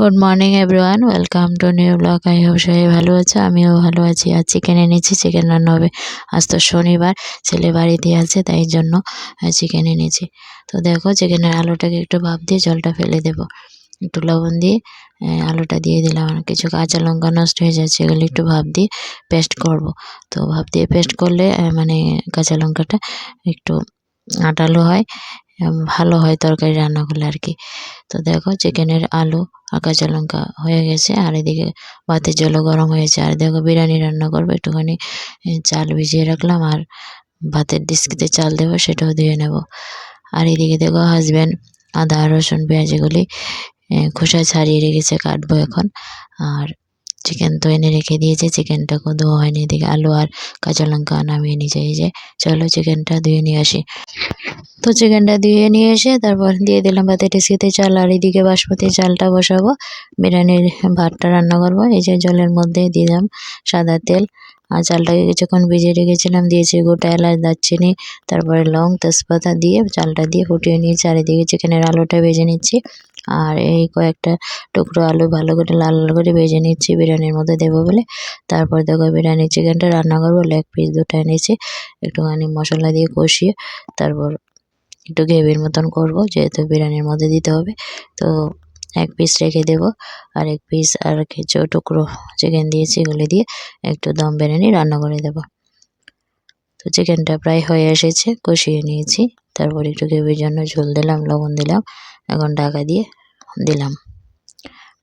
Good morning everyone welcome to new blog I hope সবাই ভালো আছে, আমিও ভালো আছি। আর চিকেন এনেছি চিকেন রান্না হবে। আজ তো শনিবার, ছেলে বাড়িতে আছে, তাই জন্য চিকেন এনেছি। তো দেখো চিকেনের আলুটাকে একটু ভাপ দিয়ে জলটা ফেলে দেব। একটু লবণ দিয়ে আলুটা দিয়ে দিলাম। আর কিছু কাঁচা লঙ্কা নষ্ট হয়ে যাচ্ছে, এগুলো একটু ভাপ দিয়ে পেস্ট করব। তো ভাপ দিয়ে পেস্ট করলে মানে কাঁচা লঙ্কাটা একটু আটালো হয় ভালো হয় তরকারি রান্না করলে আর কি। তো দেখো চিকেনের আলু কাঁচা লঙ্কা হয়ে গেছে, আর এদিকে ভাতের জলও গরম হয়েছে। আর দেখো বিরিয়ানি রান্না করব, একটুখানি চাল ভিজিয়ে রাখলাম, আর ভাতের ডিস্কিতে চাল দেবো, সেটাও ধুয়ে নেব। আর এদিকে দেখো হাজব্যান্ড আদা, রসুন, পেঁয়াজ এগুলি খোসা ছাড়িয়ে রেখেছে, কাটবো এখন। আর চিকেন তো এনে রেখে দিয়েছে চিকেনটাকে ধোয়া হয়নি, এদিকে আলু আর কাঁচা লঙ্কা নামিয়ে নিয়ে যাই যে, চলো চিকেনটা ধুয়ে নিয়ে আসি। তো চিকেনটা দিয়ে নিয়ে এসে তারপর দিয়ে দিলাম ভাতে টেস্কিতে চাল আর এদিকে বাসমতি চালটা বসাবো। বিরিয়ানির ভাতটা রান্না করব। এই যে জলের মধ্যে দিলাম সাদা তেল। আর চালটাকে কিছুক্ষণ ভিজিয়ে রেখেছিলাম। দিয়েছি গোটা এলাচ, দারচিনি, তারপরে লং তেজপাতা দিয়ে চালটা দিয়ে ফুটিয়ে নিয়ে চারিদিকে চিকেনের আলুটা ভেজে নিচ্ছি। আর এই কয়েকটা টুকরো আলু ভালো করে লাল লাল করে ভেজে নিচ্ছি। বিরিয়ানির মধ্যে দেবো বলে। তারপর দেখো বিরিয়ানির চিকেনটা রান্না করব। লেগ পিস দুটো এনেছি। একটুখানি মশলা দিয়ে কষিয়ে তারপর একটু গ্রেভির মতন করব, যেহেতু বিরিয়ানির মধ্যে দিতে হবে। তো এক পিস রেখে দেব, আর এক পিস আর কিছু টুকরো চিকেন দিয়েছি এগুলি দিয়ে একটু দম বিরিয়ানি রান্না করে দেব। তো চিকেনটা প্রায় হয়ে এসেছে, কষিয়ে নিয়েছি। তারপর একটু গ্রেভির জন্য ঝোল দিলাম, লবণ দিলাম, এখন ঢাকা দিয়ে দিলাম।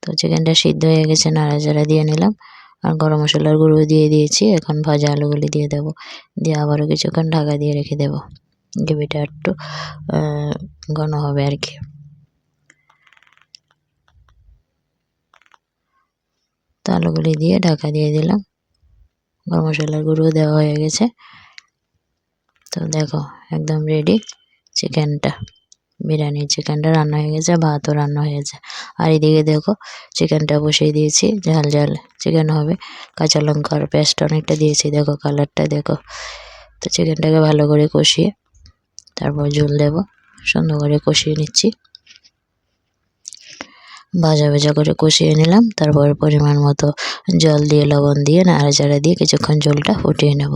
তো চিকেনটা সিদ্ধ হয়ে গেছে, নাড়াচাড়া দিয়ে নিলাম। আর গরম মশলার গুঁড়ো দিয়ে দিয়েছি, এখন ভাজা আলুগুলি দিয়ে দেব। দিয়ে আবারও কিছুক্ষণ ঢাকা দিয়ে রেখে দেবো। গ্রেভিটা একটু ঘন হবে আর কি। তো আলুগুলি দিয়ে ঢাকা দিয়ে দিলাম। গরম মশলার গুঁড়ো দেওয়া হয়ে গেছে। তো দেখো, একদম রেডি চিকেনটা বিরিয়ানির চিকেনটা রান্না হয়ে গেছে, ভাতও রান্না হয়ে গেছে। আর এদিকে দেখো চিকেনটা বসিয়ে দিয়েছি, ঝাল ঝাল চিকেন হবে। কাঁচা লঙ্কার পেস্ট অনেকটা দিয়েছি, দেখো কালারটা দেখো। তো চিকেনটাকে ভালো করে কষিয়ে তারপর ঝোল দেব, সুন্দর করে কষিয়ে নিচ্ছি। ভাজা ভাজা করে কষিয়ে নিলাম, তারপর পরিমাণ মতো জল দিয়ে, লবণ দিয়ে, নাড়াচাড়া দিয়ে কিছুক্ষণ জলটা ফুটিয়ে নেব।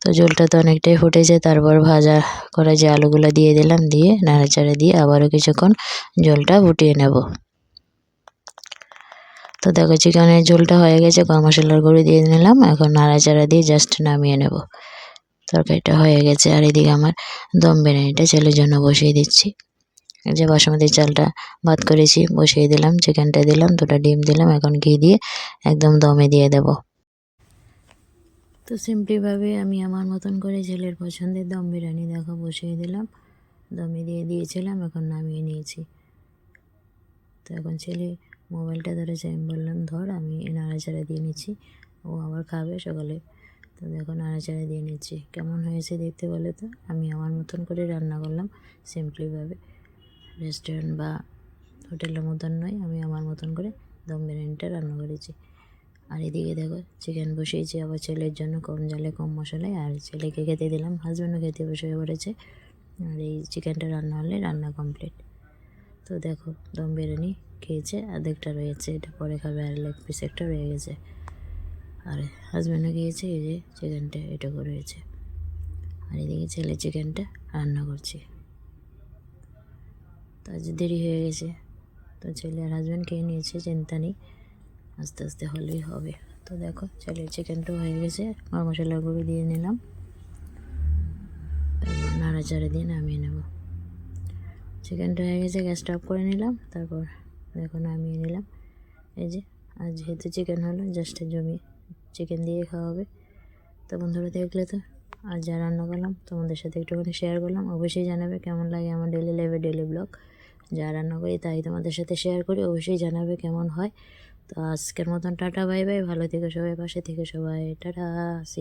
তো জলটা তো অনেকটাই ফুটেছে, তারপর ভাজা করে যে আলুগুলো দিয়ে দিলাম, দিয়ে নাড়াচাড়া দিয়ে আবারও কিছুক্ষণ জলটা ফুটিয়ে নেব। তো দেখো, চিকেনের ঝোলটা হয়ে গেছে, গরম মশলার গুঁড়ো দিয়ে নিলাম, এখন নাড়াচাড়া দিয়ে জাস্ট নামিয়ে নেব। তরকারিটা হয়ে গেছে আর এদিকে আমার দম বিরিয়ানিটা ছেলের জন্য বসিয়ে দিচ্ছি। যে বাসমতি চালটা ভাত করেছি, বসিয়ে দিলাম, চিকেনটা দিলাম, দুটা ডিম দিলাম, এখন ঘি দিয়ে একদম দমে দিয়ে দেব। তো সিম্পলিভাবে আমি আমার মতন করে ছেলের পছন্দের দম বিরিয়ানি দেখো বসিয়ে দিলাম। দমে দিয়ে দিয়েছিলাম, এখন নামিয়ে নিয়েছি। তো এখন ছেলে মোবাইলটা ধরেছে, আমি বললাম, ধর আমি নাড়াচাড়া দিয়ে নিচ্ছি, ও আবার খাবে সকালে। তো দেখো নাড়াচাড়া দিয়ে নিচ্ছি। কেমন হয়েছে দেখতে বলে তো? আমি আমার মতন করে রান্না করলাম সিম্পলিভাবে রেস্টুরেন্ট বা হোটেলের মতন নয়, আমি আমার মতন করে দম বিরিয়ানিটা রান্না করেছি। আর এদিকে দেখো চিকেন বসিয়েছি, আবার ছেলের জন্য কম জালে কম মশলায়। আর ছেলেকে খেতে দিলাম হাজব্যান্ডও খেতে বসে পড়েছে। আর এই চিকেনটা রান্না হলে রান্না কমপ্লিট তো দেখো, দম বিরিয়ানি খেয়েছে অর্ধেকটা রয়েছে, এটা পরে খাবে আর লেগ পিস একটা রয়ে গেছে। আর হাজব্যান্ডও খেয়েছে এই যে চিকেনটা এটুকু রয়েছে। আর এদিকে ছেলে চিকেনটা রান্না করছে। তো আজ দেরি হয়ে গেছে। তো ছেলে আর হাজব্যান্ড খেয়ে নিয়েছে, চিন্তা নেই। আস্তে আস্তে হলেই হবে। তো দেখো, ছেলের চিকেনটাও হয়ে গেছে। আর মশলা গুঁড়ো দিয়ে নিলাম। নাড়াচাড়া দিয়ে নামিয়ে নেব। চিকেনটা হয়ে গেছে, গ্যাসটা অফ করে নিলাম। তারপর দেখো নামিয়ে নিলাম। এই যে, আজ যেহেতু চিকেন হলো জাস্ট জমি চিকেন দিয়ে খাওয়া হবে। তো বন্ধুরা দেখলে তো, আর যা রান্না করলাম, তোমাদের সাথে একটুখানি শেয়ার করলাম। অবশ্যই জানাবে কেমন লাগে আমার ডেলি লাইফে ডেলি ব্লগ যা রান্না করি তাই তোমাদের সাথে শেয়ার করি, অবশ্যই জানাবে কেমন হয়। তো আজকের মতন টাটা বাই বাই ভালো থেকে সবাই, পাশে থেকে সবাই, টাটা সি